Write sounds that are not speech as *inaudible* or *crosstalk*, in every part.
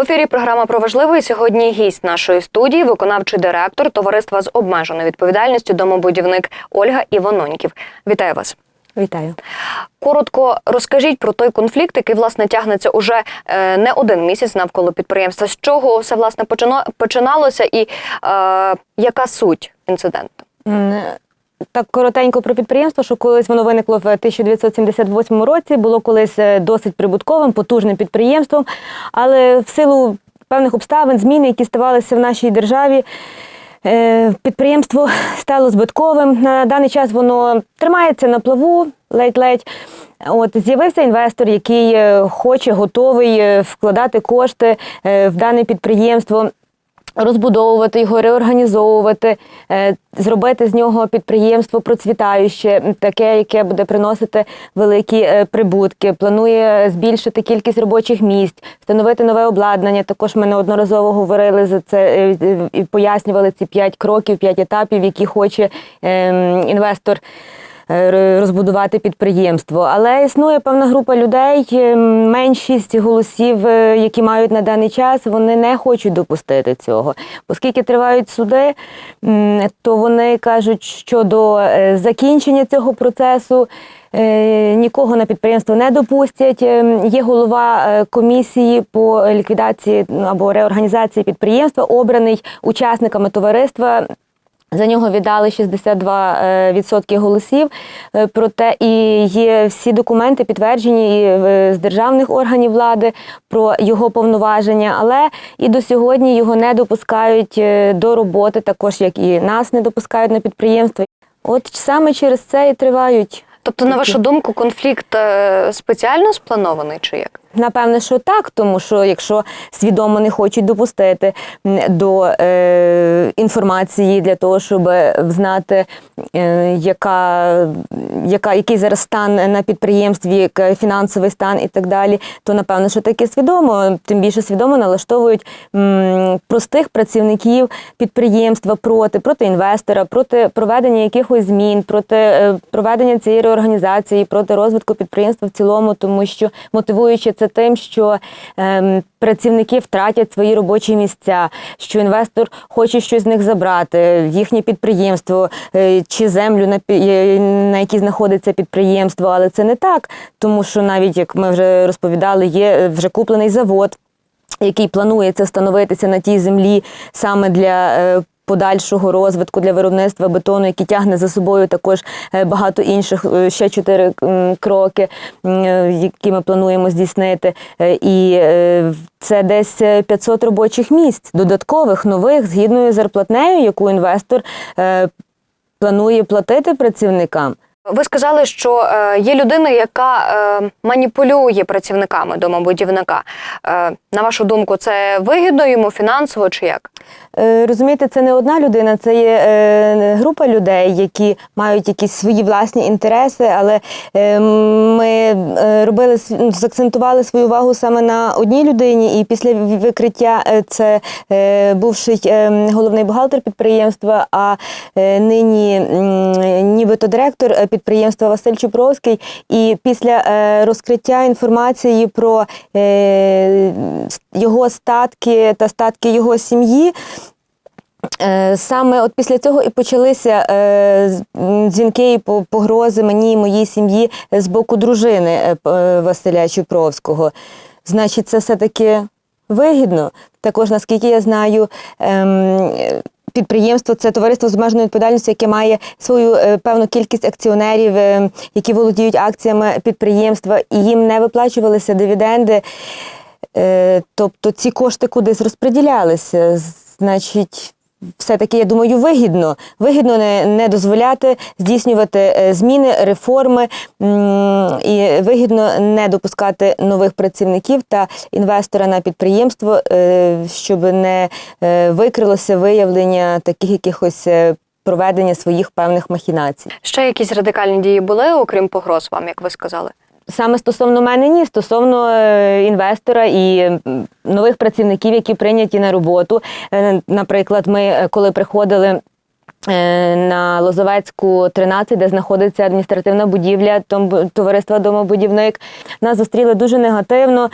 В ефірі програма про важливе. І Сьогодні гість нашої студії, виконавчий директор товариства з обмеженою відповідальністю домобудівник Ольга Іваноньків. Вітаю вас. Вітаю. Коротко розкажіть про той конфлікт, який власне тягнеться уже е, не один місяць навколо підприємства. З чого все власне починалося, і е, яка суть інциденту? Так коротенько про підприємство, що колись воно виникло в 1978 році, було колись е, досить прибутковим, потужним підприємством, але в силу певних обставин, змін, які ставалися в нашій державі, е, підприємство *laughs* стало збитковим. На даний час воно тримається на плаву ледь-ледь. От з'явився інвестор, який е, хоче, готовий вкладати кошти в дане підприємство. Розбудовувати його, реорганізовувати, е, зробити з нього підприємство процвітаюче, таке, яке буде приносити великі е, прибутки. Планує збільшити кількість робочих місць, встановити нове обладнання. Також ми неодноразово говорили за це е, і пояснювали ці п'ять кроків, п'ять етапів, які хоче ем, інвестор розбудувати підприємство. Але існує певна група людей, е, меншість голосів, е, які мають на даний час, вони не хочуть допустити цього. Оскільки тривають суди, то вони кажуть, що до е, закінчення цього процесу. е, Нікого на підприємство не допустять. Е, Є голова е, комісії по ліквідації ну, або реорганізації підприємства, обраний учасниками товариства за нього віддали 62% голосів. Е, Проте і є всі документи підтверджені і е, з державних органів влади про його повноваження, але і до сьогодні його не допускають е, до роботи, також як і нас не допускають на підприємство. От саме через це і тривають. Тобто, на вашу думку, конфлікт е, спеціально спланований чи як? Напевне, що так, тому що якщо свідомо не хочуть допустити до е, інформації для того, щоб знати, е, яка, яка, який зараз стан на підприємстві, фінансовий стан і так далі, то напевно, що таке свідомо, тим більше свідомо налаштовують м, простих працівників підприємства проти, проти інвестора, проти проведення якихось змін, проти е, проведення цієї реорганізації, проти розвитку підприємства в цілому, тому що мотивуючи це тим, що ем, працівники втратять свої робочі місця, що інвестор хоче щось з них забрати, їхнє підприємство е, чи землю, на, е, на якій знаходиться підприємство. Але це не так, тому що навіть як ми вже розповідали, є е, вже куплений завод який планується встановитися на тій землі саме для е, подальшого розвитку для виробництва бетону, який тягне за собою також е, багато інших е, ще чотири кроки, е, які ми плануємо здійснити. І це десь е, 500 робочих місць, додаткових, нових, згідно з зарплатнею, яку інвестор планує платити працівникам. Ви сказали, що є людина, яка маніпулює працівниками домобудівника. На вашу думку, це вигідно йому фінансово чи як? Е, Розумієте, це не одна людина, це є е, група людей, які мають якісь свої власні інтереси, але е, ми робили ну, закцентували свою увагу саме на одній людині, і після викриття це бувший головний бухгалтер підприємства, а нині нібито директор підприємства Василь Чупровський. І після розкриття інформації про його статки та статки його сім'ї. Е, Саме от після цього і почалися е, дзвінки і по- погрози мені і моїй сім'ї з боку дружини е, Василя Чупровського. Значить, це все-таки вигідно. Також, наскільки я знаю, ем, підприємство це товариство з обмеженою відповідальністю, яке має свою певну кількість акціонерів, е, які володіють акціями підприємства, і їм не виплачувалися дивіденди. Е, Тобто ці кошти кудись розподілялися. Значить, все-таки, я думаю, вигідно. Вигідно не, не дозволяти здійснювати е, зміни, реформи і вигідно не допускати нових працівників та інвестора на підприємство, е, щоб не викрилося виявлення таких якихось проведення своїх певних махінацій. Ще якісь радикальні дії були, окрім погроз вам, як ви сказали? Саме стосовно мене, ні, стосовно е, інвестора і нових працівників, які прийняті на роботу. Е, Наприклад, ми е, коли приходили. На Лозовецьку 13, де знаходиться адміністративна будівля товариства Домобудівник. Нас зустріли дуже негативно.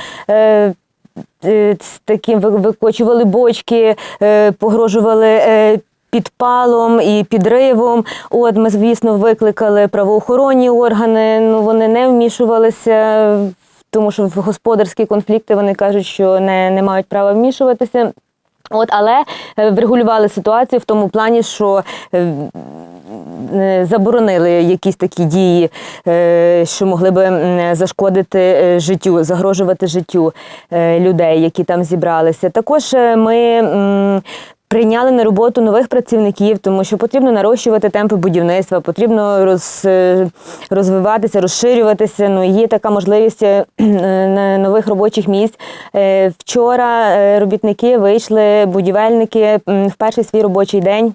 Ви- викочували бочки, погрожували. Підпалом і підривом. От ми, звісно, викликали правоохоронні органи. Ну вони не вмішувалися, тому що в господарські конфлікти вони кажуть, що не, не мають права вмішуватися. От, але е, врегулювали ситуацію в тому плані, що е, е, заборонили якісь такі дії, що могли би зашкодити життю, загрожувати життю людей, які там зібралися. Також ми. Прийняли на роботу нових працівників, тому що потрібно нарощувати темпи будівництва, потрібно роз, е, розвиватися, розширюватися. Ну є така можливість е, на нових робочих місць. Е, Вчора е, робітники вийшли, будівельники в перший свій робочий день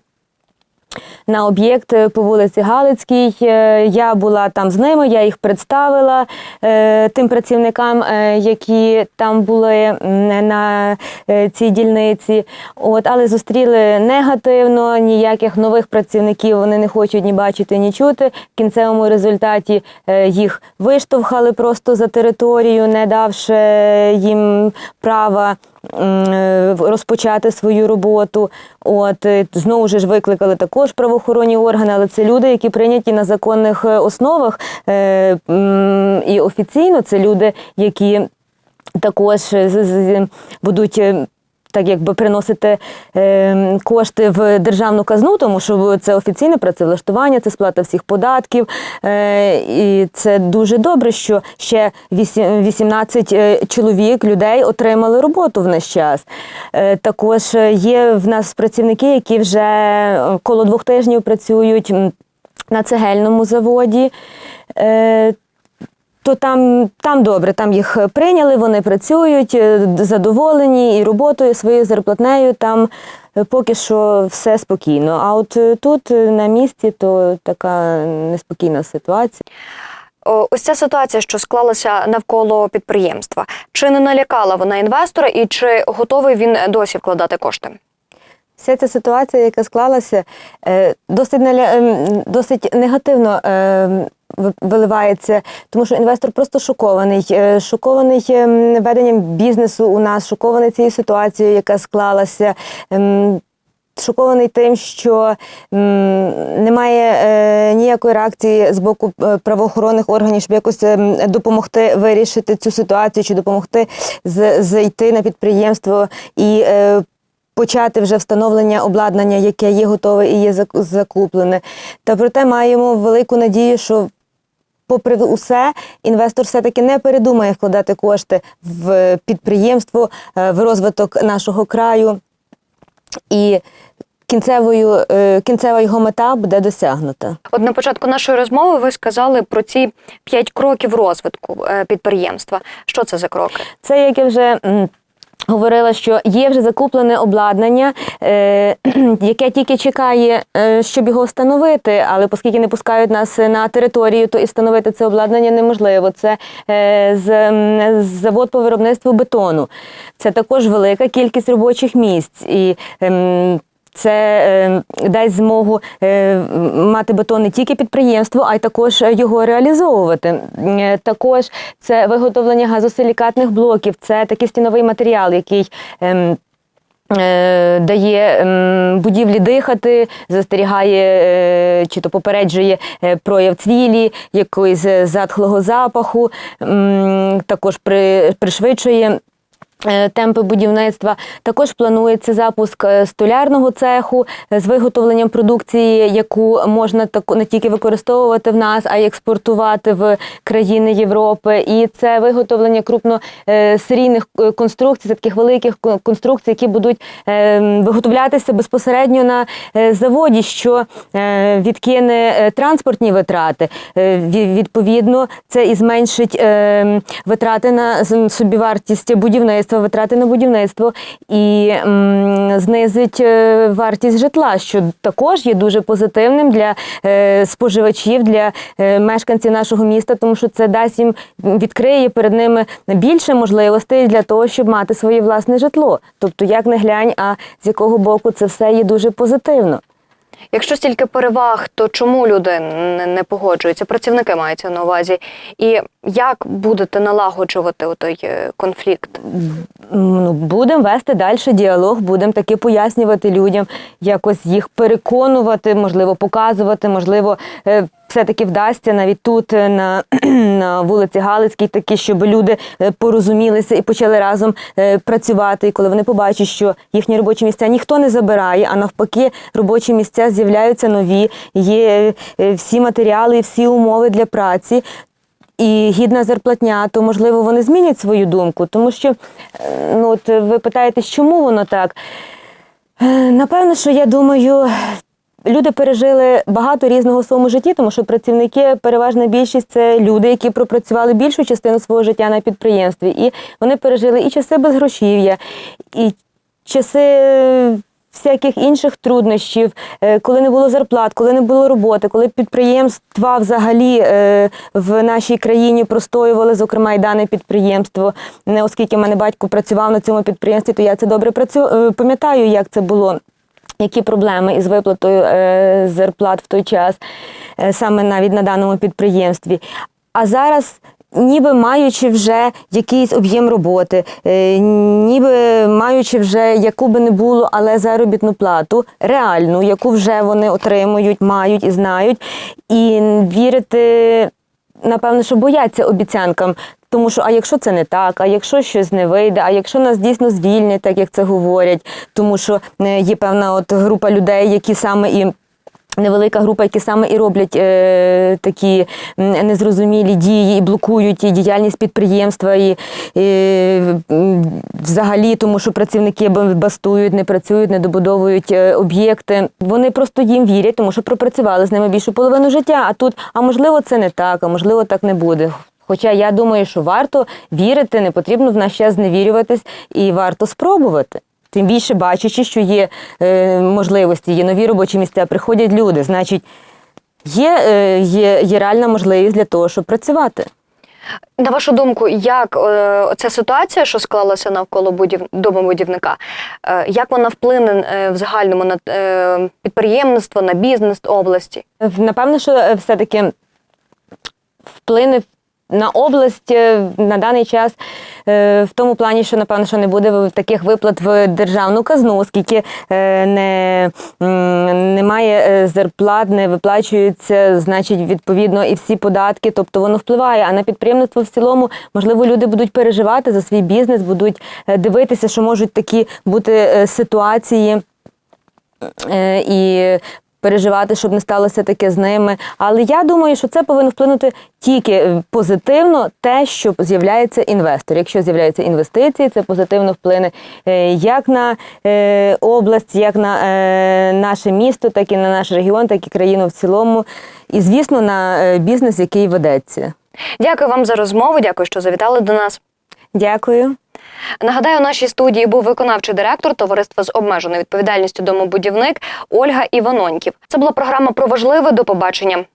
на об'єкт е, по вулиці Галицькій. Е, Я була там з ними, я їх представила е, тим працівникам, які там були на цій дільниці. От, але зустріли негативно, ніяких нових працівників вони не хочуть ні бачити, ні чути. В кінцевому результаті їх виштовхали просто за територію, не давши їм права розпочати свою роботу. От е, знову ж викликали також правоохоронні органи, але це люди, які прийняті на законних е, основах. е, І офіційно це люди, які також е, будуть. Так якби приносити е, кошти в державну казну, тому що це офіційне працевлаштування, це сплата всіх податків. Е, і це дуже добре, що ще вісім- 18 е, чоловік, людей отримали роботу в наш час. Е, також е, є в нас працівники, які вже е, коло двох тижнів працюють на цегельному заводі. Е, то там, там добре, там їх прийняли, вони працюють, е, задоволені і роботою, своєю зарплатнею там е, поки що все спокійно. А от е, тут е, на місці то така неспокійна ситуація. Ось ця ситуація, що склалася навколо підприємства, чи не налякала вона інвестора, і чи готовий він досі вкладати кошти? Вся ця ситуація, яка склалася, е, досить, ем, досить негативно ем, виливається, тому що інвестор просто шокований. Е, Шокований ем, веденням бізнесу у нас, шокований цією ситуацією, яка склалася. ем, Шокований тим, що немає е, ніякої реакції з боку е, правоохоронних органів, щоб якось ем, допомогти вирішити цю ситуацію, чи допомогти з, зайти на підприємство і е, почати вже встановлення обладнання, яке є готове і є закуплене. Та проте маємо велику надію, що попри усе, інвестор все-таки не передумає вкладати кошти в підприємство, е, в розвиток нашого краю. І кінцевою, е, кінцева його мета буде досягнута. От на початку нашої розмови ви сказали про ці п'ять кроків розвитку е, підприємства. Що це за кроки? Це як я вже. Говорила, що є вже закуплене обладнання, е, *clears throat* яке тільки чекає, е, щоб його встановити, але оскільки не пускають нас на територію, то і встановити це обладнання неможливо. Це е, з, завод по виробництву бетону. Це також велика кількість робочих місць. І ем, це е, дасть змогу е, мати бетон не тільки підприємству, а й також його реалізовувати. Е, Також це виготовлення газосилікатних блоків, це такий стіновий матеріал, який. ем, Дає ем, будівлі дихати, застерігає чи то попереджує прояв цвілі, якоїсь затхлого запаху, також при, пришвидшує темпи будівництва. Також планується запуск е, столярного цеху е, з виготовленням продукції, яку можна не тільки використовувати в нас, а й експортувати в країни Європи. І це виготовлення крупносерійних е, конструкцій, таких великих кон- конструкцій, які будуть е, виготовлятися безпосередньо на е, заводі, що е, відкине е, транспортні витрати. Е, Відповідно, це і зменшить е, витрати на собівартість будівництва, витрати на будівництво і м, знизить е, вартість житла, що також є дуже позитивним для е, споживачів, для е, мешканців нашого міста, тому що це дасть їм відкриє перед ними більше можливостей для того, щоб мати своє власне житло. Тобто, як не глянь, а з якого боку це все є дуже позитивно. Якщо стільки переваг, то чому люди не, погоджуються? Працівники мається на увазі. І як будете налагоджувати той е, конфлікт? Ну, будемо вести далі діалог, будемо таки пояснювати людям, якось їх переконувати, можливо, показувати, можливо, е, все-таки вдасться навіть тут, е, на, *clears throat* на вулиці Галицькій, такі, щоб люди е, порозумілися і почали разом е, працювати. І коли вони побачать, що їхні робочі місця ніхто не забирає, а навпаки, робочі місця з'являються нові, є всі матеріали, всі умови для праці і гідна зарплатня, то можливо вони змінять свою думку, тому що ну от ви питаєте, чому воно так? Напевно, що я думаю. Люди пережили багато різного в своєму житті, тому що працівники, переважна більшість це люди, які пропрацювали більшу частину свого життя на підприємстві. І вони пережили і часи безгрошів'я, і часи всяких інших труднощів, е, коли не було зарплат, коли не було роботи, коли підприємства взагалі е, в нашій країні простоювали, зокрема і дане підприємство. Оскільки в мене батько працював на цьому підприємстві, то я це добре працю... е, пам'ятаю, як це було. Які проблеми із виплатою е, зарплат в той час, е, саме навіть на даному підприємстві. А зараз, ніби маючи вже якийсь об'єм роботи, е, ніби маючи вже яку би не було, але заробітну плату, реальну, яку вже вони отримують, мають і знають, і вірити, напевно, що бояться обіцянкам. Тому що, а якщо це не так, а якщо щось не вийде, а якщо нас дійсно звільнять, так як це говорять, тому що е, є певна от група людей, які саме і. Невелика група, які саме і роблять е, такі незрозумілі дії і блокують і діяльність підприємства, і, і взагалі, тому що працівники бастують, не працюють, не добудовують е, об'єкти. Вони просто їм вірять, тому що пропрацювали з ними більшу половину життя. А тут, а можливо, це не так, а можливо, так не буде. Хоча я думаю, що варто вірити, не потрібно в наш час зневірюватись і варто спробувати. Тим більше бачачи, що є е, можливості, є нові робочі місця, приходять люди. Значить, є, е, є, є реальна можливість для того, щоб працювати. На вашу думку, як е, ця ситуація, що склалася навколо будів... домобудівника, е, як вона вплине е, в загальному на е, підприємництво, на бізнес області? Напевно, що е, все-таки вплине на область е, на даний час е, в тому плані, що напевно, що не буде таких виплат в державну казну, оскільки е, не, немає зарплат, не виплачуються, значить, відповідно, і всі податки, тобто воно впливає. А на підприємництво в цілому, можливо, люди будуть переживати за свій бізнес, будуть дивитися, що можуть такі бути ситуації. І переживати, щоб не сталося таке з ними. Але я думаю, що це повинно вплинути тільки е, позитивно, те, що з'являється інвестор. Якщо з'являються інвестиції, це позитивно вплине е, як на е, область, як на наше місто, так і на наш регіон, так і країну в цілому. І, звісно, на бізнес, який ведеться. Дякую вам за розмову. Дякую, що завітали до нас. Дякую. Нагадаю, у нашій студії був виконавчий директор товариства з обмеженою відповідальністю домобудівник Ольга Іваноньків. Це була програма про важливе. До побачення.